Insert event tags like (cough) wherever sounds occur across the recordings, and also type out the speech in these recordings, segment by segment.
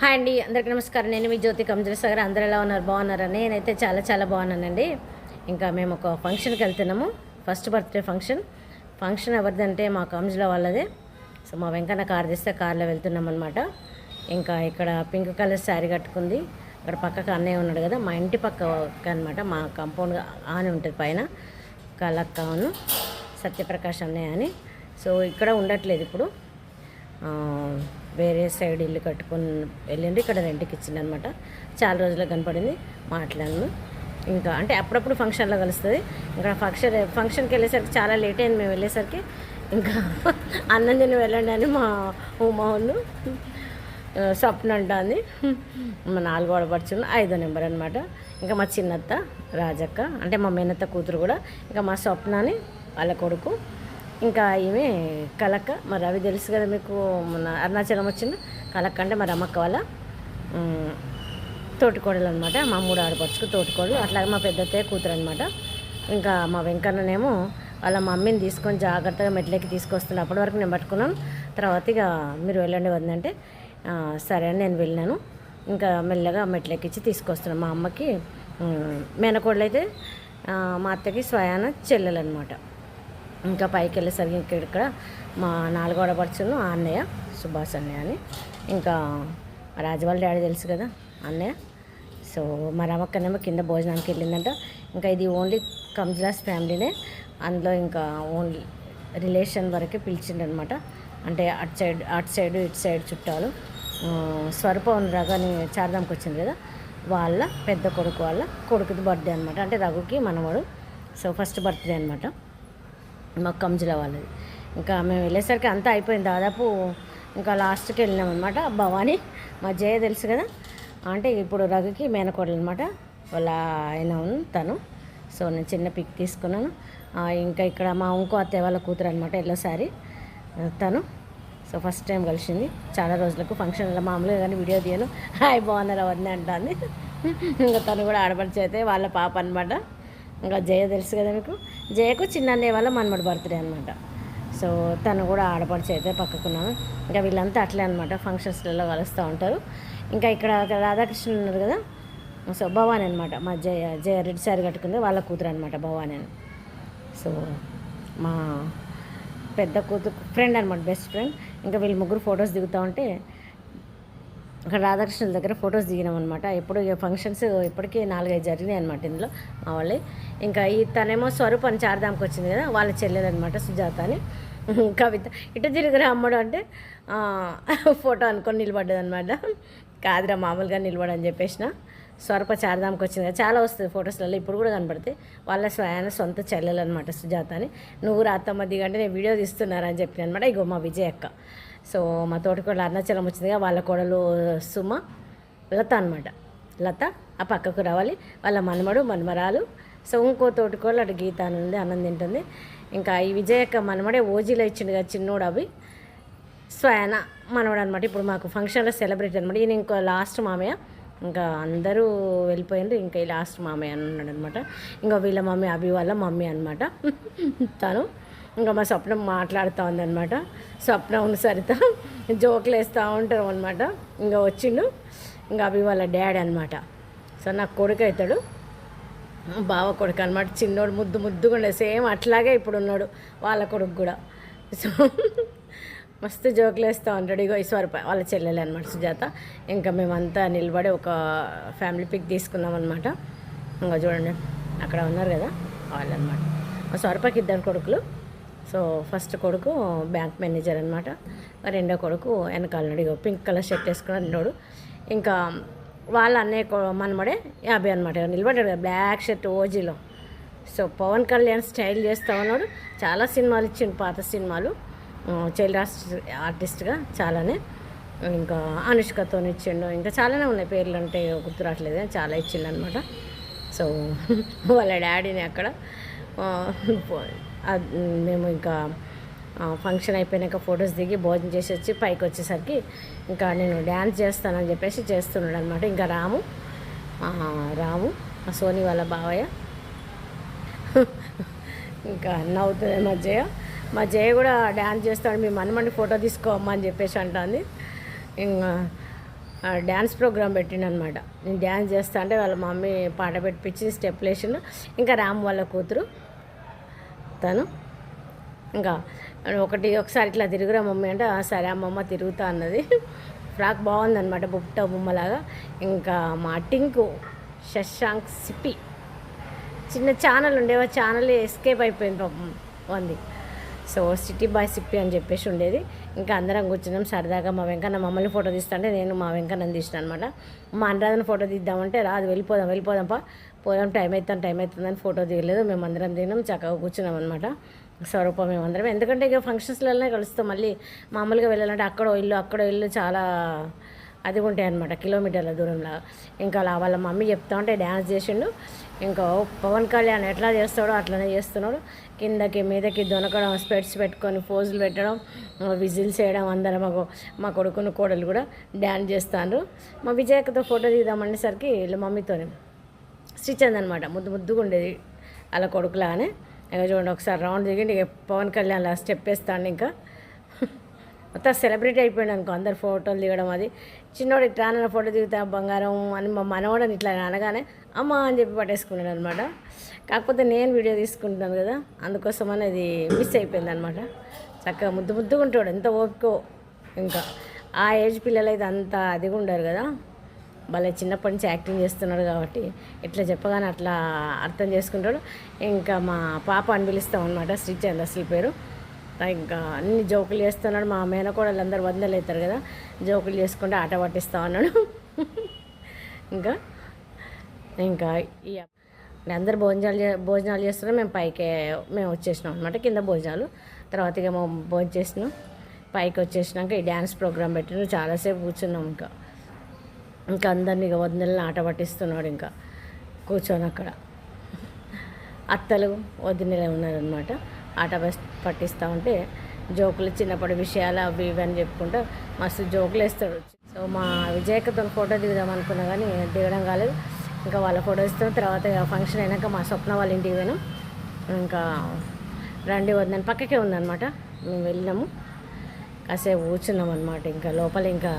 Hi అండి అందరికీ నమస్కారం. నేను మీ జ్యోతి కంజరసాగర్ అందరూ ఎలా ఉన్నారు? బాగున్నారా? నేనైతే చాలా చాలా బాగున్నానండి. ఇంకా మేము ఒక ఫంక్షన్కి వెళ్తున్నాము. First birthday function. ఫంక్షన్ ఎవరిదంటే మా కంజుల వాళ్ళదే. సో మా వెంకన్న కార్ తెస్తే కార్లో వెళ్తున్నాం అనమాట ఇంకా ఇక్కడ పింక్ కలర్ శారీ కట్టుకుంది. అక్కడ పక్కకు అన్నయ్య ఉన్నాడు కదా మా ఇంటి పక్క అనమాట మా కాంపౌండ్ ఆని ఉంటుంది పైన. కలక్కను సత్యప్రకాష్ అన్నయ్య అని. సో ఇక్కడ ఉండట్లేదు ఇప్పుడు. వేరే సైడ్ ఇల్లు కట్టుకొని వెళ్ళిండు ఇక్కడ రెంట్కి ఇచ్చింది అనమాట చాలా రోజులకు కనపడింది. మాట్లాడను. ఇంకా అంటే అప్పుడప్పుడు ఫంక్షన్లో కలుస్తుంది. ఇంకా ఫంక్షన్ ఫంక్షన్కి వెళ్ళేసరికి చాలా లేట్ అయింది మేము వెళ్ళేసరికి. ఇంకా అన్నం తిని వెళ్ళండి అని మా ఉమాను స్వప్న అంటుంది. మా నాలుగు ఆడపడుచున్న ఐదో నెంబర్ అనమాట ఇంకా మా చిన్నత్త రాజక్క అంటే మా మేనత్త కూతురు కూడా. ఇంకా మా స్వప్నని వాళ్ళ కొడుకు ఇంకా ఈమె కలక్క మరి అవి తెలుసు కదా మీకు మన అరుణాచలం వచ్చింది కలక్క అంటే మరి అమ్మక్క వాళ్ళ తోటికోడలు అనమాట మా మూడు ఆడపడుచుకు తోటికోడలు అట్లాగే మా పెద్దత్తయ్య కూతురు అనమాట ఇంకా మా వెంకన్ననేమో వాళ్ళ మమ్మీని తీసుకొని జాగ్రత్తగా మెట్లెక్కి తీసుకొస్తున్నాను అప్పటి వరకు నేను పట్టుకున్నాను. తర్వాత ఇక మీరు వెళ్ళండి వద్దంటే సరే అని నేను వెళ్ళినాను. ఇంకా మెల్లగా మెట్లెక్కించి తీసుకొస్తున్నాను. మా అమ్మకి మేనకోడలు అయితే మా అత్తకి స్వయాన చెల్లెలు అనమాట ఇంకా పైకి వెళ్ళేసరికి ఇక్కడ ఇక్కడ మా నాలుగో ఆడపడుచును ఆ అన్నయ్య సుభాష్ అన్నయ్య అని. ఇంకా మా రాజవాళ్ళ డాడీ తెలుసు కదా అన్నయ్య. సో మా రమక్కనేమో కింద భోజనానికి వెళ్ళిందంట. ఇంకా ఇది ఓన్లీ కంజ్లాస్ ఫ్యామిలీనే. అందులో ఇంకా ఓన్లీ రిలేషన్ వరకే పిలిచిండనమాట. అంటే అటు సైడ్ అటు సైడ్ ఇటు సైడ్ చుట్టాలు. ఆ, స్వరూప రఘని చారదాంకి వచ్చింది కదా. వాళ్ళ పెద్ద కొడుకు వాళ్ళ కొడుకుది బర్త్డే అనమాట అంటే రఘుకి మనవాడు. సో ఫస్ట్ బర్త్డే అనమాట మాకు కంజుల వాళ్ళది. ఇంకా మేము వెళ్ళేసరికి అంతా అయిపోయింది. దాదాపు ఇంకా లాస్ట్కి వెళ్ళినాం అనమాట భవానీ మా జయ తెలుసు కదా? అంటే ఇప్పుడు రఘుకి మేనకోడలు అనమాట వాళ్ళ ఆయన తను. సో నేను చిన్న పిక్ తీసుకున్నాను. ఇంకా ఇక్కడ మా ఇంకో అత్తయ్య వాళ్ళ కూతురు అనమాట ఎల్లోసారి. తను. సో ఫస్ట్ టైం కలిసింది. చాలా రోజులకు ఫంక్షన్లో మామూలుగా కానీ వీడియో తీయను. హాయ్ బాగున్నారు అవన్నీ అంటుంది. ఇంకా తను కూడా ఆడపడిచి అయితే వాళ్ళ పాప అనమాట ఇంకా జయ తెలుసు కదా మీకు? జయకు చిన్న అన్నయ్య వాళ్ళ మనమడి బర్త్డే అనమాట సో తను కూడా ఆడపడిచి అయితే పక్కకున్నాను ఇంకా వీళ్ళంతా అట్లే అనమాట ఫంక్షన్స్లలో కలుస్తూ ఉంటారు. ఇంకా ఇక్కడ రాధాకృష్ణ ఉన్నారు కదా? సో భవాని అనమాట మా జయ జయ రెడ్డి సారి కట్టుకుంది వాళ్ళ కూతురు అనమాట భవాని అని. సో మా పెద్ద కూతురు ఫ్రెండ్ అనమాట బెస్ట్ ఫ్రెండ్ ఇంకా వీళ్ళు ముగ్గురు ఫొటోస్ దిగుతూ ఉంటే అక్కడ రాధాకృష్ణుల దగ్గర ఫొటోస్ దిగినాం అనమాట ఎప్పుడు ఫంక్షన్స్ ఇప్పటికీ నాలుగైదు జరిగినాయి అనమాట ఇందులో మా వాళ్ళే ఇంకా ఈ తనేమో స్వరూప్ అని చారదాంకి వచ్చింది కదా వాళ్ళ చెల్లెలు అనమాట సుజాత అని. కవిత ఇటు తిరుగురా అమ్మడు అంటే ఫోటో అనుకొని నిలబడ్డది అనమాట కాదురా మామూలుగా నిలబడని చెప్పేసిన. స్వరూప చారదాంకి వచ్చింది కదా చాలా వస్తుంది ఫొటోస్లలో ఇప్పుడు కూడా కనపడతాయి. వాళ్ళ స్వయాన సొంత చెల్లెలు అనమాట సుజాత అని. నువ్వు రాతమ్మ దిగంటే నేను వీడియో తీస్తున్నారని చెప్పిన అనమాట ఇగో మా విజయ్ అక్క సో మా తోటకోడలు అరుణాచలం వచ్చిందిగా వాళ్ళ కోడలు సుమ లత అనమాట లత ఆ పక్కకు రావాలి. వాళ్ళ మనమడు మనమరాలు. సో ఇంకో తోటకోడలు అటు గీత అని ఉంది అన్నం తింటుంది. ఇంకా ఈ విజయక్క మనమడే ఓజీలో ఇచ్చిండు కదా చిన్నోడు అవి. స్వయాన మనవడు అనమాట ఇప్పుడు మాకు ఫంక్షన్లో సెలబ్రేట్ అనమాట ఈయన ఇంకో లాస్ట్ మామయ్య. ఇంకా అందరూ వెళ్ళిపోయిండ్రు. ఇంకా ఈ లాస్ట్ మామయ్య అని ఉన్నాడు అనమాట ఇంకా వీళ్ళ మమ్మీ అభి వాళ్ళ మమ్మీ అనమాట (laughs) తను ఇంకా మా స్వప్నం మాట్లాడుతూ ఉందన్నమాట స్వప్నం ఉన్న సరిత జోకులు వేస్తూ ఉంటారు అనమాట ఇంకా వచ్చిండు. ఇంకా అవి వాళ్ళ డాడీ అనమాట సో నాకు కొడుకు అవుతాడు. బావ కొడుకు అనమాట చిన్నోడు ముద్దు ముద్దుగా ఉండేది సేమ్ అట్లాగే ఇప్పుడు ఉన్నాడు వాళ్ళ కొడుకు కూడా. సో మస్తు జోకులు వేస్తూ ఉంటాడు. ఇగో ఈశ్వర్ వాళ్ళ చెల్లెలు అనమాట సుజాత. ఇంకా మేమంతా నిలబడి ఒక ఫ్యామిలీ పిక్ తీసుకున్నాం అనమాట ఇంకా చూడండి. అక్కడ ఉన్నారు కదా వాళ్ళనమాట మా స్వరపకి ఇద్దరు కొడుకులు. సో ఫస్ట్ కొడుకు బ్యాంక్ మేనేజర్ అనమాట రెండో కొడుకు వెనకాలన్నాడు ఇగో పింక్ కలర్ షర్ట్ వేసుకున్నాడు ఇంకా వాళ్ళ అన్నయ్య కొ- మనమడే యాభై అనమాట నిలబడ్డాడు కదా బ్లాక్ షర్ట్ ఓజీలో. సో పవన్ కళ్యాణ్ స్టైల్ చేస్తా ఉన్నాడు. చాలా సినిమాలు ఇచ్చిండు పాత సినిమాలు. చైల్డ్ ఆర్టిస్ట్గా చాలానే. ఇంకా అనుష్కతో ఇచ్చిండు. ఇంకా చాలానే ఉన్నాయి పేర్లు అంటే గుర్తు రావట్లేదు చాలా ఇచ్చిండు అనమాట సో (laughs) వాళ్ళ డాడీని అక్కడ మేము ఇంకా ఫంక్షన్ అయిపోయినాక ఫొటోస్ దిగి భోజనం చేసి వచ్చి పైకి వచ్చేసరికి ఇంకా నేను డ్యాన్స్ చేస్తానని చెప్పేసి చేస్తున్నాడు అనమాట ఇంకా రాము రాము సోని వాళ్ళ బావయ్య. ఇంకా నవ్వుతుంది మా జయ. మా జయ కూడా డ్యాన్స్ చేస్తాడు మీ మనమని ఫోటో తీసుకోమ్మా అని చెప్పేసి అంటుంది. ఇంకా డ్యాన్స్ ప్రోగ్రామ్ పెట్టిండనమాట నేను డ్యాన్స్ చేస్తా అంటే వాళ్ళ మమ్మీ పాట పెట్టించి స్టెప్ వేసిండు ఇంకా రామ్ వాళ్ళ కూతురు. తను ఇంకా ఒకటి ఒకసారి ఇట్లా తిరుగురా మమ్మీ అంటే సరే అమ్మమ్మ తిరుగుతా అన్నది. ఫ్రాక్ బాగుందనమాట బుట్ట బొమ్మలాగా. ఇంకా మా టింకు శశాంక్ సిపి చిన్న ఛానల్ ఉండేవా ఛానల్ ఎస్కేప్ అయిపోయింది పాపం సో సిటీ బాయ్ సిప్పి అని చెప్పేసి ఉండేది. ఇంకా అందరం కూర్చున్నాం సరదాగా. మా వెంకన్న మమ్మల్ని ఫోటో తీస్తుంటే నేను మా వెంకన్నని తీసిన అనమాట మా అనురాధన ఫోటో తీద్దామంటే రాదు వెళ్ళిపోదాం వెళ్ళిపోదాంపా పోదాం టైం అవుతాను టైం అవుతుందని ఫోటో దిగలేదు మేము అందరం దిగినాం చక్కగా కూర్చున్నాం అనమాట స్వరూప మేమందరం. ఎందుకంటే ఇక ఫంక్షన్స్లలోనే కలుస్తాం మళ్ళీ మామూలుగా వెళ్ళాలంటే అక్కడో ఇల్లు అక్కడో ఇల్లు చాలా అది ఉంటాయి అనమాట కిలోమీటర్ల దూరంలో. ఇంకా అలా వాళ్ళ మమ్మీ చెప్తా ఉంటే డ్యాన్స్ చేసిండు. ఇంకా పవన్ కళ్యాణ్ ఎట్లా చేస్తాడో అట్లనే చేస్తున్నాడు. కిందకి మీదకి దొనకడం స్పెట్స్ పెట్టుకొని పోజులు పెట్టడం విజిల్స్ చేయడం అందరం మాకు మా కొడుకుని కోడలు కూడా డ్యాన్స్ చేస్తాను మా విజయక్కతో ఫోటో తీద్దామనేసరికి వీళ్ళ మమ్మీతోనే. స్టిచ్ అనమాట ముద్దు ముద్దుగా ఉండేది అలా కొడుకులానే ఇక చూడండి ఒకసారి రౌండ్ దిగి పవన్ కళ్యాణ్ అలా స్టెప్ వేస్తాను ఇంకా. మొత్తం సెలబ్రిటీ అయిపోయాడు అనుకో అందరు ఫోటోలు దిగడం అది. చిన్నోడు ట్రానర్ ఫోటో దిగుతా బంగారం అని మా మనవాడని ఇట్లా అనగానే అమ్మ అని చెప్పి పట్టేసుకున్నాడు అనమాట కాకపోతే నేను వీడియో తీసుకుంటున్నాను కదా అందుకోసం అనేది మిస్ అయిపోయింది అనమాట చక్కగా ముద్దు ముద్దుగా ఉంటాడు ఎంత ఓపికో. ఇంకా ఆ ఏజ్ పిల్లలు అయితే అంత అదిగా ఉండరు కదా. భలే చిన్నప్పటి నుంచి యాక్టింగ్ చేస్తున్నాడు కాబట్టి ఇట్లా చెప్పగానే అట్లా అర్థం చేసుకుంటాడు. ఇంకా మా పాప అని పిలుస్తాం అనమాట శ్రీచంద్ అసలు పేరు. ఇంకా అన్ని జోకులు చేస్తున్నాడు. మా మేనకోడలు అందరు వందలు అవుతారు కదా జోకులు చేసుకుంటే ఆట పట్టిస్తా ఉన్నాడు. ఇంకా ఇంకా ఈ అందరు భోజనాలు చే భోజనాలు చేస్తున్నాం మేము పైకే మేము వచ్చేసినాం అనమాట కింద భోజనాలు. తర్వాత ఇక మేము భోజనం చేసినాం. పైకి వచ్చేసినాక ఈ డ్యాన్స్ ప్రోగ్రామ్ పెట్టిన. చాలాసేపు కూర్చున్నాం ఇంకా. ఇంకా అందరినీ ఇక వదినలను ఆట పట్టిస్తున్నాడు ఇంకా కూర్చొని అక్కడ. అత్తలు వదినలే ఉన్నారనమాట ఆట పట్టిస్తూ ఉంటే జోకులు చిన్నప్పటి విషయాలు అవి ఇవి అని చెప్పుకుంటూ మస్తు జోకులు వేస్తాడు. సో మా విజయకతో ఫోటో దిగుదాం అనుకున్నా కానీ దిగడం కాలేదు. ఇంకా వాళ్ళ ఫోటో ఇస్తాం తర్వాత ఫంక్షన్ అయినాక మా స్వప్న వాళ్ళ ఇంటికి పోయినాం. ఇంకా రండి వద్దని పక్కకే ఉందన్నమాట. మేము వెళ్ళినాము. కాసేపు కూర్చున్నాం అనమాట ఇంకా లోపల ఇంకా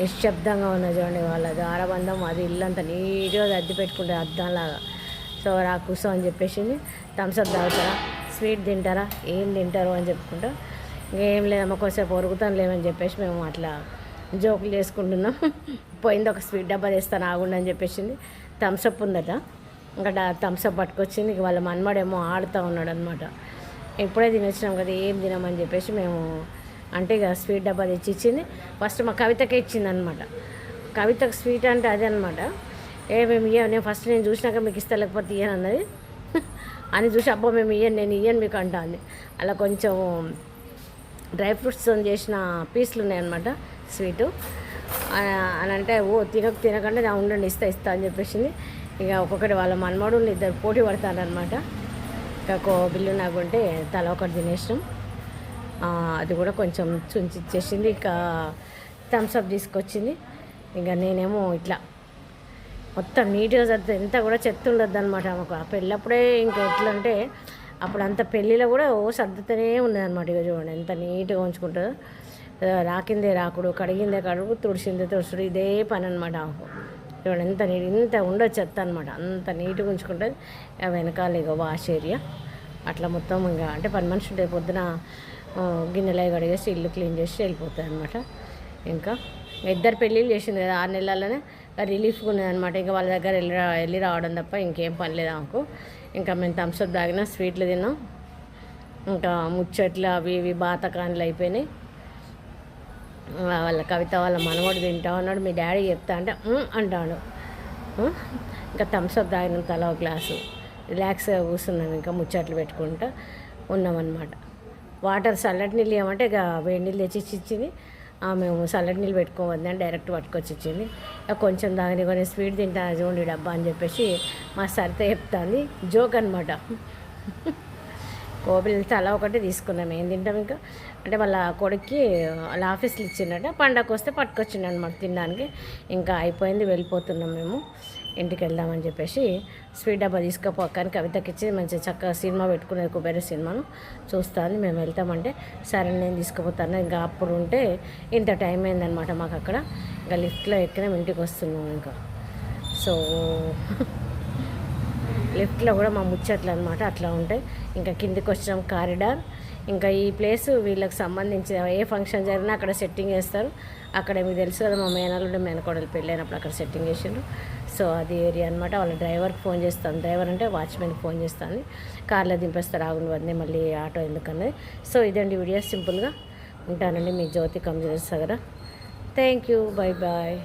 నిశ్శబ్దంగా ఉన్నది చూడండి వాళ్ళ దారబంధం అది ఇల్లంతా నీట్గా అద్దె పెట్టుకుంటే అద్దంలాగా. సో రా కూర్చో అని చెప్పేసింది. థమ్స్అప్ తాగుతారా? స్వీట్ తింటారా? ఏం తింటారు అని చెప్పుకుంటా ఇంకేం లేదమ్మా కొంచెంసేపు ఒరుగుతాను లేమని చెప్పేసి మేము అట్లా జోకులు చేసుకుంటున్నాం. (laughs) పోయింది ఒక స్వీట్ డబ్బా తెస్తాను ఆగుండని అని చెప్పేసింది. థమ్స్అప్ ఉందట. ఇంకా థమ్స్అప్ పట్టుకొచ్చింది. ఇక వాళ్ళ మన్మడేమో ఆడుతూ ఉన్నాడు అనమాట ఇప్పుడే తినొచ్చినాం కదా ఏం తినమని చెప్పేసి మేము అంటే ఇక స్వీట్ డబ్బా తెచ్చి ఇచ్చింది ఫస్ట్ మా కవితకే ఇచ్చిందనమాట కవితకు స్వీట్ అంటే అదే అనమాట ఏ మేము ఇయ్యం నేను ఫస్ట్ నేను చూసినాక మీకు ఇస్తా లేకపోతే ఇయ్యను అన్నది. (laughs) అని చూసి అబ్బో మేము ఇయ్యను నేను ఇయ్యను మీకు అంటా అంది. అలా కొంచెం డ్రై ఫ్రూట్స్తో చేసిన పీసులు ఉన్నాయన్నమాట స్వీటు. అని అంటే ఓ తినక తినకుండా నా ఉండండి ఇస్తా ఇస్తా అని చెప్పేసింది. ఇక ఒక్కొక్కటి వాళ్ళ మనమడు ఇద్దరు పోటీ పడతారనమాట ఇక కో బిల్లు నాకు ఉంటే తల ఒకటి తినేసినాం. అది కూడా కొంచెం చుంచి ఇచ్చేసింది ఇక థమ్స్అప్ తీసుకొచ్చింది. ఇంకా నేనేమో ఇట్లా మొత్తం నీట్గా చదివితే ఎంత కూడా చెత్త ఉండొద్దు అనమాట మాకు ఆ పెళ్ళప్పుడే ఇంకా ఎట్లా అంటే అప్పుడు అంత పెళ్ళిలో కూడా ఓ సర్దుతూనే ఉన్నదనమాట ఇక చూడండి ఎంత నీట్గా ఉంచుకుంటుందో. రాకిందే రాకుడు కడిగిందే కడుగు తుడిసిందే తుడుచుడు ఇదే పని అనమాట చూడండి ఎంత నీట్ ఇంత ఉండదు చెత్త అనమాట అంత నీట్గా ఉంచుకుంటుంది. వెనకాల ఇక వాష్ ఏరియా. అట్లా మొత్తం ఇంకా అంటే పని మనిషి ఉంటే పొద్దున గిన్నెలు కడిగేసి ఇల్లు క్లీన్ చేసి వెళ్ళిపోతుంది అనమాట ఇంకా ఇద్దరు పెళ్ళిళ్ళు చేసింది కదా ఆరు నెలల్లోనే రిలీఫ్గా ఉన్నది అనమాట ఇంకా వాళ్ళ దగ్గర వెళ్ళి రా వెళ్ళి రావడం తప్ప ఇంకేం పని లేదు ఆమెకు. ఇంకా మేము థమ్స్అప్ తాగినా స్వీట్లు తిన్నాం. ఇంకా ముచ్చట్లు అవి ఇవి బాతకాన్లు అయిపోయినాయి. వాళ్ళ కవిత వాళ్ళ మనవడు తింటా ఉన్నాడు మీ డాడీ చెప్తా అంటే అంటాడు. ఇంకా థమ్స్అప్ తాగినాం తల ఒక గ్లాసు. రిలాక్స్గా కూర్చున్నాం ఇంకా ముచ్చట్లు పెట్టుకుంటా ఉన్నామన్నమాట. వాటర్ చల్లటి నీళ్ళు ఏమంటే ఇక వేడి నీళ్ళు తెచ్చి ఇచ్చి ఇచ్చింది మేము చల్లటి నీళ్ళు పెట్టుకోవద్దని డైరెక్ట్ పట్టుకొచ్చి ఇచ్చింది. కొంచెం దాని కొన్ని స్వీట్ తింటా చూడండి డబ్బా అని చెప్పేసి మా సరిత చెప్తాంది. జోక్ అనమాట కోపిలు తల ఒకటి తీసుకున్నాం. ఏం తింటాం ఇంకా? అంటే వాళ్ళ కొడుక్కి వాళ్ళ ఆఫీస్లో ఇచ్చిండట. పండగ వస్తే పట్టుకొచ్చిండనమాట తినడానికి. ఇంకా అయిపోయింది వెళ్ళిపోతున్నాం మేము. ఇంటికి వెళ్దామని చెప్పేసి స్వీట్ డబ్బా తీసుకుపోకని కవితకి ఇచ్చి మంచి చక్కగా సినిమా పెట్టుకునేది కుబేర సినిమాను చూస్తాను మేము వెళ్తామంటే సరే నేను తీసుకుపోతాను. ఇంకా అప్పుడు ఉంటే ఇంత టైం అయిందనమాట మాకు అక్కడ. ఇంకా లిఫ్ట్లో ఎక్కినాం ఇంటికి వస్తున్నాం ఇంకా. సో లిఫ్ట్లో కూడా మా ముచ్చట్లు అనమాట అట్లా ఉంటాయి. ఇంకా కిందికి వచ్చినాం కారిడార్. ఇంకా ఈ ప్లేస్ వీళ్ళకి సంబంధించిన ఏ ఫంక్షన్ జరిగినా అక్కడ సెట్టింగ్ చేస్తారు. అక్కడ మీకు తెలుసు కదా మా మేనల్లుడు మేనకోడలు పెళ్ళైనప్పుడు అక్కడ సెట్టింగ్ చేసిండ్రు. సో అది ఏరియా అనమాట వాళ్ళ డ్రైవర్కి ఫోన్ చేస్తాను. డ్రైవర్ అంటే వాచ్మెన్కి ఫోన్ చేస్తాను. కార్లో దింపేస్తారు ఆగుని వద్దే మళ్ళీ ఆటో ఎందుకన్నది. సో ఇదండి వీడియో. సింపుల్గా ఉంటానండి మీ జ్యోతి కంజర్స్ దగ్గర థ్యాంక్ యూ బాయ్ బాయ్